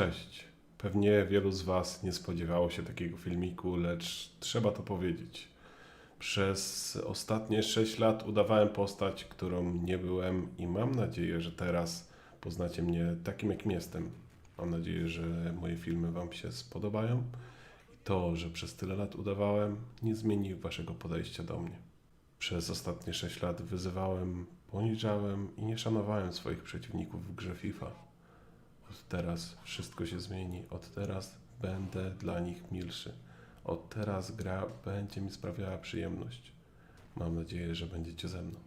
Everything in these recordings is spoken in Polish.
Cześć. Pewnie wielu z Was nie spodziewało się takiego filmiku, lecz trzeba to powiedzieć. Przez ostatnie 6 lat udawałem postać, którą nie byłem, i mam nadzieję, że teraz poznacie mnie takim, jakim jestem. Mam nadzieję, że moje filmy Wam się spodobają i to, że przez tyle lat udawałem, nie zmieni Waszego podejścia do mnie. Przez ostatnie 6 lat wyzywałem, poniżałem i nie szanowałem swoich przeciwników w grze FIFA. Od teraz wszystko się zmieni. Od teraz będę dla nich milszy. Od teraz gra będzie mi sprawiała przyjemność. Mam nadzieję, że będziecie ze mną.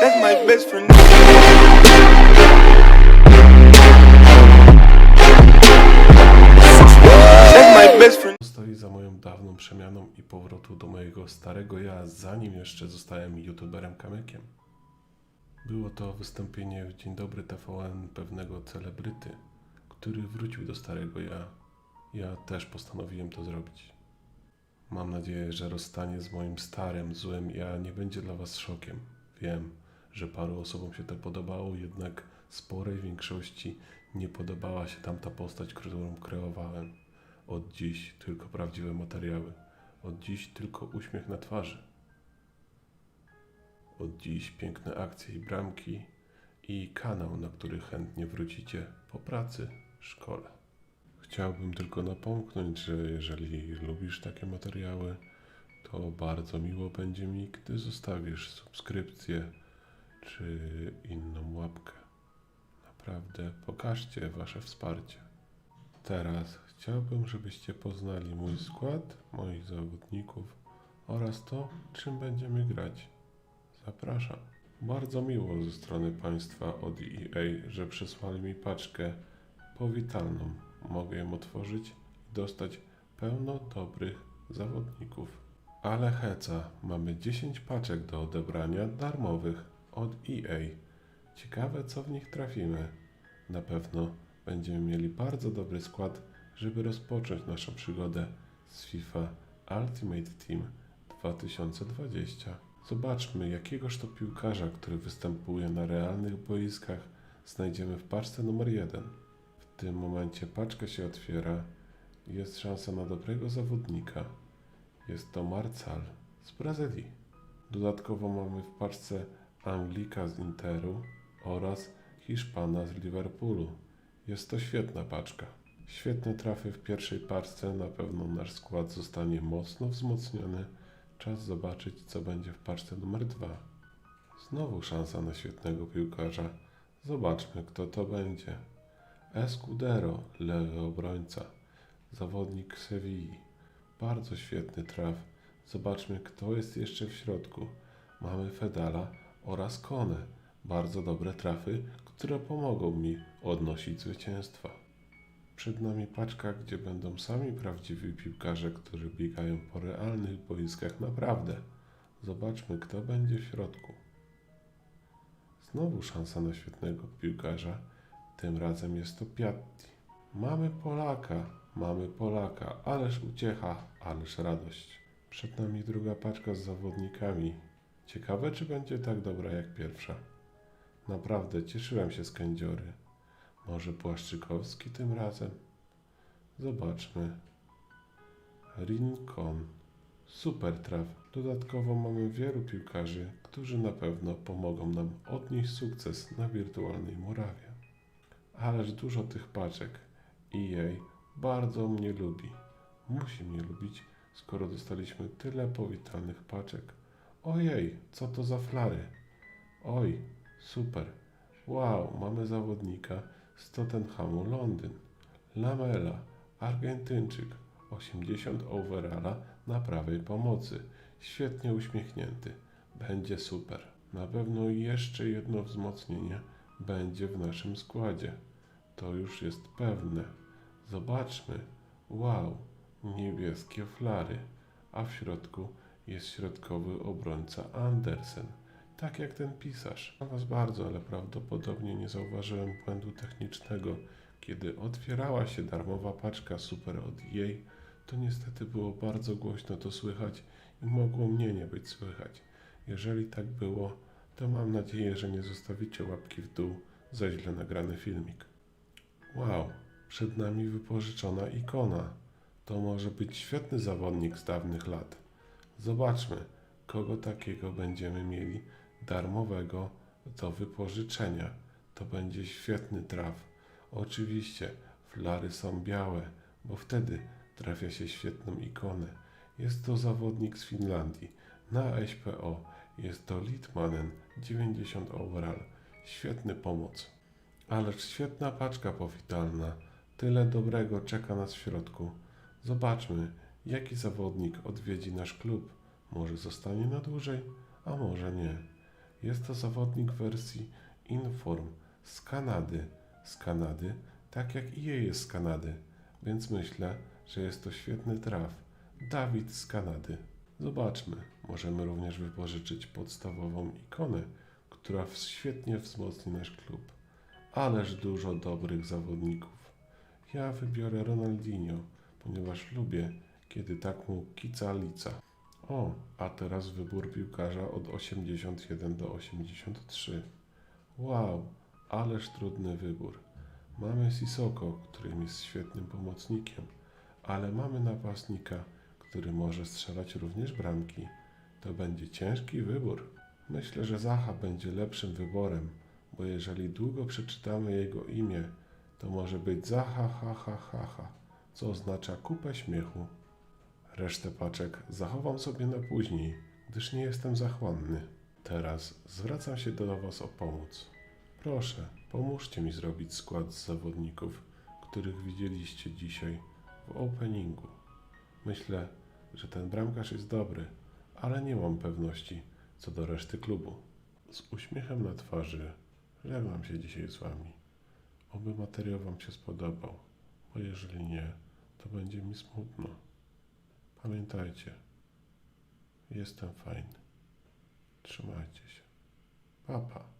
That's my best friend. Stoi za moją dawną przemianą i powrotu do mojego starego ja, zanim jeszcze zostałem youtuberem kamykiem. Było to wystąpienie w Dzień Dobry TVN pewnego celebryty, który wrócił do starego ja. Ja też postanowiłem to zrobić. Mam nadzieję, że rozstanie z moim starym, złym ja nie będzie dla Was szokiem. Wiem, że paru osobom się to podobało, jednak sporej większości nie podobała się tamta postać, którą kreowałem. Od dziś tylko prawdziwe materiały. Od dziś tylko uśmiech na twarzy. Od dziś piękne akcje i bramki i kanał, na który chętnie wrócicie po pracy, szkole. Chciałbym tylko napomknąć, że jeżeli lubisz takie materiały, to bardzo miło będzie mi, gdy zostawisz subskrypcję czy inną łapkę. Naprawdę pokażcie Wasze wsparcie. Teraz chciałbym, żebyście poznali mój skład, moich zawodników oraz to, czym będziemy grać. Zapraszam. Bardzo miło ze strony Państwa od EA, że przysłali mi paczkę powitalną. Mogę ją otworzyć i dostać pełno dobrych zawodników. Ale heca, mamy 10 paczek do odebrania darmowych od EA. Ciekawe, co w nich trafimy. Na pewno będziemy mieli bardzo dobry skład, żeby rozpocząć naszą przygodę z FIFA Ultimate Team 2020. Zobaczmy, jakiegoż to piłkarza, który występuje na realnych boiskach, znajdziemy w paczce numer 1. W tym momencie paczka się otwiera i jest szansa na dobrego zawodnika. Jest to Marcal z Brazylii. Dodatkowo mamy w paczce Anglika z Interu oraz Hiszpana z Liverpoolu. Jest to świetna paczka. Świetne trafy w pierwszej paczce, na pewno nasz skład zostanie mocno wzmocniony. Czas zobaczyć, co będzie w paczce numer 2. Znowu szansa na świetnego piłkarza. Zobaczmy, kto to będzie. Escudero, lewy obrońca, zawodnik Sewilli. Bardzo świetny traf. Zobaczmy, kto jest jeszcze w środku. Mamy Fedala oraz Kone. Bardzo dobre trafy, które pomogą mi odnosić zwycięstwa. Przed nami paczka, gdzie będą sami prawdziwi piłkarze, którzy biegają po realnych boiskach naprawdę. Zobaczmy, kto będzie w środku. Znowu szansa na świetnego piłkarza. Tym razem jest to Piatti. Mamy Polaka, mamy Polaka, ależ uciecha, ależ radość. Przed nami druga paczka z zawodnikami. Ciekawe, czy będzie tak dobra jak pierwsza. Naprawdę cieszyłem się z kędziory. Może Płaszczykowski tym razem? Zobaczmy. Rincon. Super traf. Dodatkowo mamy wielu piłkarzy, którzy na pewno pomogą nam odnieść sukces na wirtualnej murawie. Ależ dużo tych paczek. EA bardzo mnie lubi. Musi mnie lubić, skoro dostaliśmy tyle powitalnych paczek. Ojej, co to za flary? Oj, super. Wow, mamy zawodnika z Tottenhamu Londyn. Lamela, Argentyńczyk, 80 overalla na prawej pomocy. Świetnie uśmiechnięty. Będzie super. Na pewno jeszcze jedno wzmocnienie będzie w naszym składzie. To już jest pewne. Zobaczmy. Wow, niebieskie flary, a w środku jest środkowy obrońca Andersen. Tak jak ten pisarz. Na Was bardzo, ale prawdopodobnie nie zauważyłem błędu technicznego. Kiedy otwierała się darmowa paczka Super od jej, to niestety było bardzo głośno to słychać i mogło mnie nie być słychać. Jeżeli tak było, to mam nadzieję, że nie zostawicie łapki w dół, za źle nagrany filmik. Wow, przed nami wypożyczona ikona. To może być świetny zawodnik z dawnych lat. Zobaczmy, kogo takiego będziemy mieli darmowego do wypożyczenia. To będzie świetny traf. Oczywiście flary są białe, bo wtedy trafia się świetną ikonę. Jest to zawodnik z Finlandii. Na SPO jest to Litmanen 90 overall. Świetny pomoc. Ależ świetna paczka powitalna. Tyle dobrego czeka nas w środku. Zobaczmy, jaki zawodnik odwiedzi nasz klub. Może zostanie na dłużej, a może nie. Jest to zawodnik wersji Inform z Kanady. Z Kanady, tak jak i jej jest z Kanady. Więc myślę, że jest to świetny traf. Dawid z Kanady. Zobaczmy, możemy również wypożyczyć podstawową ikonę, która świetnie wzmocni nasz klub. Ależ dużo dobrych zawodników. Ja wybiorę Ronaldinho, ponieważ lubię, kiedy tak mu kica lica. O, a teraz wybór piłkarza od 81 do 83. Wow, ależ trudny wybór. Mamy Sisoko, którym jest świetnym pomocnikiem, ale mamy napastnika, który może strzelać również bramki. To będzie ciężki wybór. Myślę, że Zaha będzie lepszym wyborem, bo jeżeli długo przeczytamy jego imię, to może być Zaha ha ha ha ha, co oznacza kupę śmiechu. Resztę paczek zachowam sobie na później, gdyż nie jestem zachłanny. Teraz zwracam się do Was o pomoc. Proszę, pomóżcie mi zrobić skład z zawodników, których widzieliście dzisiaj w openingu. Myślę, że ten bramkarz jest dobry, ale nie mam pewności co do reszty klubu. Z uśmiechem na twarzy żegnam się dzisiaj z Wami. Oby materiał Wam się spodobał, bo jeżeli nie, to będzie mi smutno. Pamiętajcie, jestem fajny. Trzymajcie się. Papa.